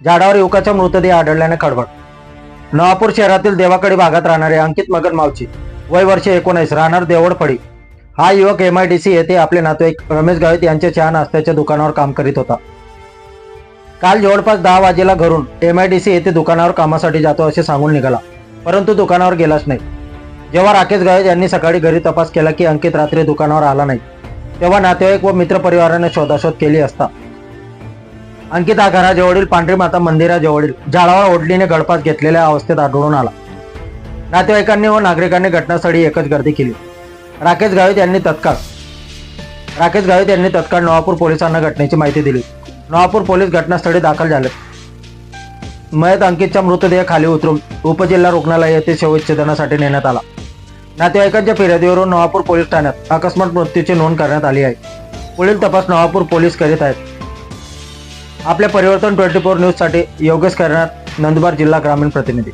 झाडावर युवकाचा मृतदेह आढळल्याने खळबळ. नवापूर शहरातील देवाकडे भागात राहणारे अंकित मगन मावची वय वर्ष एकोणीस राहणार देवडफळी हा युवक एम आय डी सी येथे आपले नातेवाईक रमेश गावित यांच्या चहा नाश्त्याच्या दुकानावर काम करीत होता. काल जवळपास दहा वाजेला घरून एम आय डी सी येथे दुकानावर कामासाठी जातो असे सांगून निघाला परंतु दुकानावर गेलाच नाही. जेव्हा राकेश गावित यांनी सकाळी घरी तपास केला की अंकित रात्री दुकानावर आला नाही तेव्हा नातेवाईक व मित्रपरिवाराने शोधाशोध केली असता अंकित हा घराजवळील पांढरी माता मंदिराजवळील झाडावर ओढलीने गळपास घेतलेल्या अवस्थेत आढळून आला. नातेवाईकांनी व नागरिकांनी घटनास्थळी एकच गर्दी केली. राकेश गावित यांनी तत्काळ राकेश गावित यांनी तत्काळ नवापूर पोलिसांना घटनेची माहिती दिली. नवापूर पोलीस घटनास्थळी दाखल झाले. मयत अंकितचा मृतदेह खाली उतरून उपजिल्हा रुग्णालय येथे शवविच्छेदनासाठी नेण्यात आला. नातेवाईकांच्या फिर्यादीवरून नवापूर पोलीस ठाण्यात अकस्मात मृत्यूची नोंद करण्यात आली आहे. पुढील तपास नवापूर पोलीस करीत आहेत. आपल्या परिवर्तन ट्वेंटी फोर न्यूजसाठी योगेश करणार नंदुरबार जिल्हा ग्रामीण प्रतिनिधी.